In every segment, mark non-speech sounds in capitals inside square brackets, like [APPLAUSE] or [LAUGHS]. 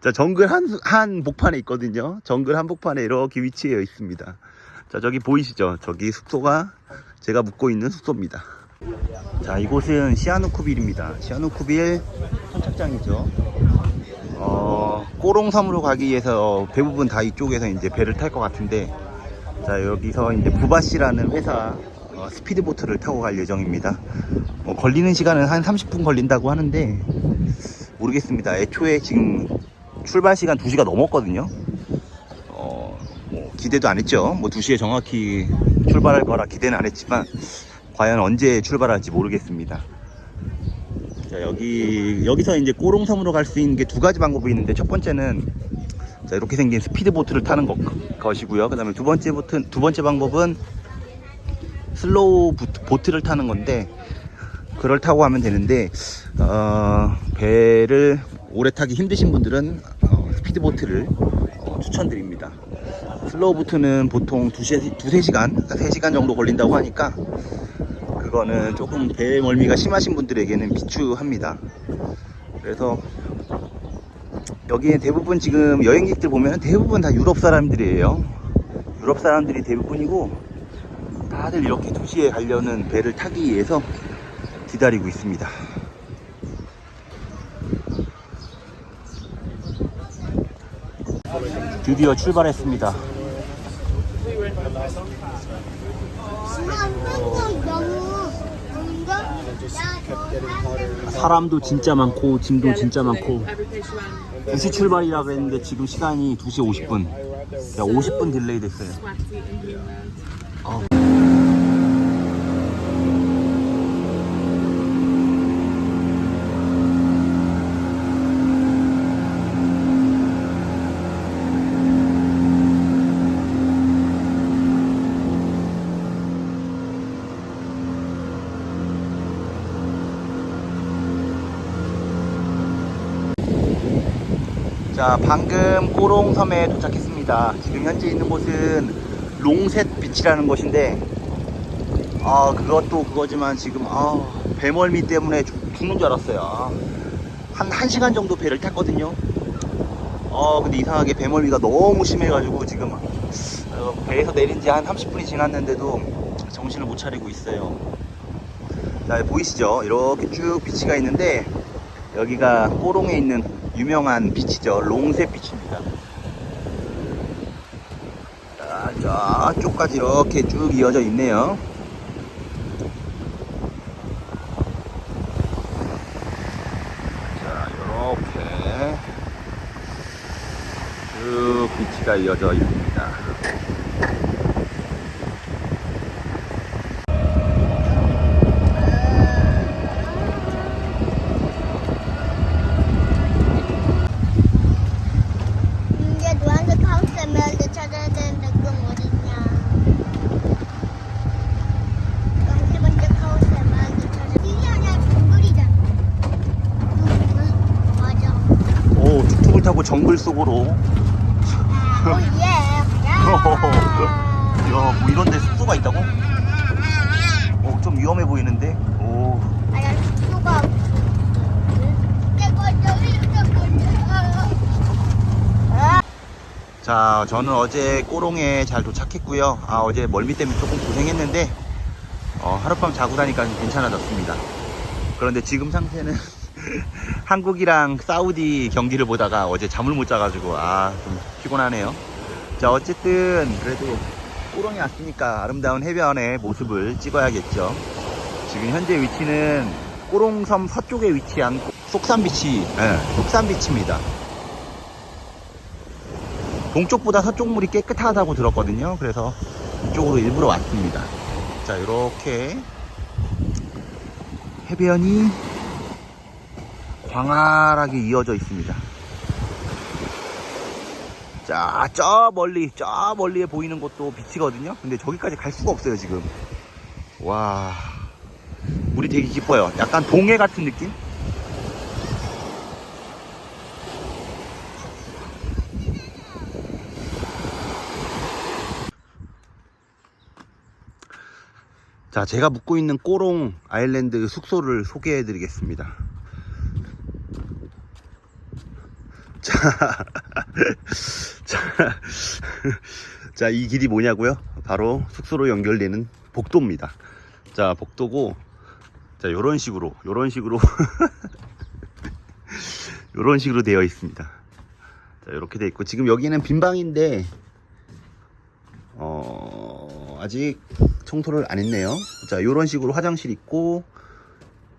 자, 정글 한, 한 복판에 있거든요. 정글 한 복판에 이렇게 위치해 있습니다. 자, 저기 보이시죠? 저기 숙소가 제가 묵고 있는 숙소입니다. 자, 이곳은 시아누쿠빌입니다. 시아누쿠빌 선착장이죠. 어, 꼬롱섬으로 가기 위해서 대부분 다 이쪽에서 이제 배를 탈 것 같은데, 자, 여기서 이제 부바시라는 회사 어, 스피드보트를 타고 갈 예정입니다. 어, 걸리는 시간은 한 30분 걸린다고 하는데, 모르겠습니다. 애초에 지금 출발 시간 2시가 넘었거든요. 어, 뭐 기대도 안 했죠. 뭐 2시에 정확히 출발할 거라 기대는 안 했지만 과연 언제 출발할지 모르겠습니다. 자, 여기 여기서 이제 꼬롱섬으로 갈 수 있는 게 두 가지 방법이 있는데 첫 번째는 자, 이렇게 생긴 스피드 보트를 타는 것, 것이고요. 그다음에 두 번째 보트 두 번째 방법은 슬로우 보트, 보트를 타는 건데 그걸 타고 하면 되는데 어, 배를 오래 타기 힘드신 분들은 어, 스피드보트를 어, 추천드립니다. 슬로우 보트는 보통 2시, 2, 3시간, 그러니까 3시간 정도 걸린다고 하니까 그거는 조금 배 멀미가 심하신 분들에게는 비추합니다. 그래서 여기에 대부분 지금 여행객들 보면 대부분 다 유럽 사람들이에요. 유럽 사람들이 대부분이고 다들 이렇게 2시에 가려는 배를 타기 위해서 기다리고 있습니다. 드디어 출발했습니다. 사람도 진짜 많고 짐도 진짜 많고 2시 출발이라 그랬는데 지금 시간이 2시 50분. 야, 50분 딜레이 됐어요. 어. 자, 방금 꼬롱섬에 도착했습니다. 지금 현재 있는 곳은 롱셋 비치라는 곳인데, 아, 그것도 그거지만 지금, 아, 배멀미 때문에 죽- 죽는 줄 알았어요. 아, 한, 한 시간 정도 배를 탔거든요. 어, 근데 이상하게 배멀미가 너무 심해가지고 지금 어, 배에서 내린 지 한 30분이 지났는데도 정신을 못 차리고 있어요. 자, 보이시죠? 이렇게 쭉 비치가 있는데, 여기가 꼬롱에 있는 유명한. 롱셋 비치입니다. 자, 저쪽까지 이렇게 쭉 이어져 있네요. 자, 이렇게 쭉 비치가 이어져 있습니다. 이제 노란색 하우스 에메랄드 찾아야 되는데 그건 어딨냐 노란색 하우스 에메랄드 찾아 이게 아니라 정글이잖아 응, 맞아 오, 툭툭을 타고 정글 속으로. 아, 오예 [LAUGHS] 야, 뭐 이런 데 숙소가 있다고? 어, 좀 위험해 보이는데? 오. 아야 숙소가 자, 저는 어제 꼬롱에 잘 도착했고요. 아, 어제 멀미 때문에 조금 고생했는데, 어, 하룻밤 자고 다니까 괜찮아졌습니다. 그런데 지금 상태는 [LAUGHS] 한국이랑 사우디 경기를 보다가 어제 잠을 못 자가지고, 아, 좀 피곤하네요. 자, 어쨌든, 그래도 꼬롱에 왔으니까 아름다운 해변의 모습을 찍어야겠죠. 지금 현재 위치는 꼬롱섬 서쪽에 위치한 속산비치, 예, 속산비치입니다. 동쪽보다 서쪽 물이 깨끗하다고 들었거든요. 그래서 이쪽으로 일부러 왔습니다. 자, 이렇게 해변이 광활하게 이어져 있습니다. 자, 저 멀리, 저 멀리에 보이는 곳도 비치거든요. 근데 저기까지 갈 수가 없어요, 지금. 와, 물이 되게 깊어요. 약간 동해 같은 느낌? 자, 제가 묵고 있는 꼬롱 아일랜드 숙소를 소개해 드리겠습니다. 자, [LAUGHS] 자, 자, 이 길이 뭐냐고요? 바로 숙소로 연결되는 복도입니다. 자, 복도고, 자, 요런 식으로, 요런 식으로, [LAUGHS] 요런 식으로 되어 있습니다. 자, 이렇게 되어 있고, 지금 여기는 빈 방인데, 어, 아직 청소를 안 했네요. 자, 요런 식으로 화장실 있고,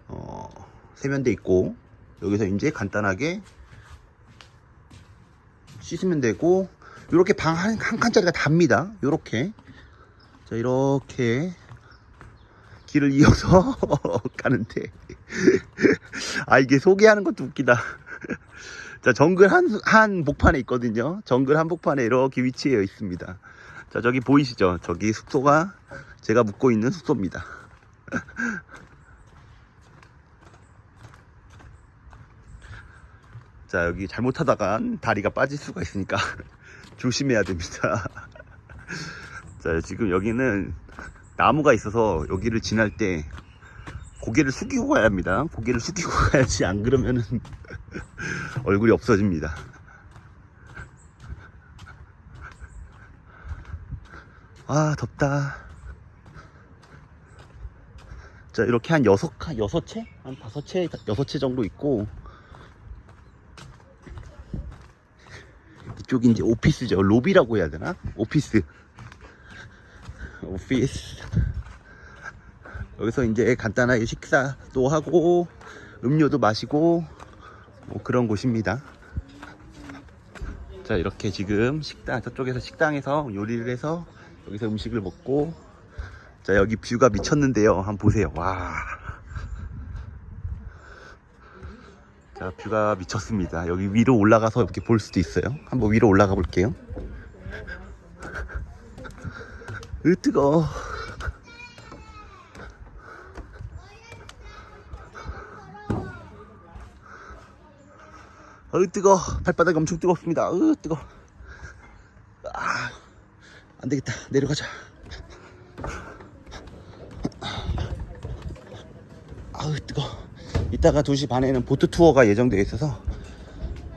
어, 세면대 있고, 여기서 이제 간단하게 씻으면 되고 이렇게 방 한 한 칸짜리가 답니다. 이렇게 자 이렇게 길을 이어서 [LAUGHS] 가는데 [LAUGHS] 아 이게 소개하는 것도 웃기다. [LAUGHS] 자 정글 한 한 복판에 있거든요. 정글 한복판에 이렇게 위치해 있습니다. 자 저기 보이시죠? 저기 숙소가 제가 묵고 있는 숙소입니다. 자 여기 잘못하다간 다리가 빠질 수가 있으니까 [LAUGHS] 조심해야 됩니다. [LAUGHS] 자 지금 여기는 나무가 있어서 여기를 지날 때 고개를 숙이고 가야 합니다. 고개를 숙이고 [LAUGHS] 가야지 안 그러면은 얼굴이 없어집니다. 아 덥다. 자 이렇게 한 여섯 카 여섯 채? 한 다섯 채 여섯 채 정도 있고 이쪽이 이제 오피스죠. 로비라고 해야 되나? 오피스. 오피스. 여기서 이제 간단하게 식사도 하고, 음료도 마시고, 뭐 그런 곳입니다. 자, 이렇게 지금 식당, 저쪽에서 식당에서 요리를 해서 여기서 음식을 먹고, 자, 여기 뷰가 미쳤는데요. 한번 보세요. 와. 자, 뷰가 미쳤습니다. 여기 위로 올라가서 이렇게 볼 수도 있어요. 한번 위로 올라가 볼게요. [LAUGHS] 으, 뜨거. 으, 뜨거. 발바닥이 엄청 뜨겁습니다. 으, 뜨거. 아, 안 되겠다. 내려가자. 아우, 뜨거. 이따가 2시 반에는 보트 투어가 예정되어 있어서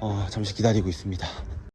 어, 잠시 기다리고 있습니다.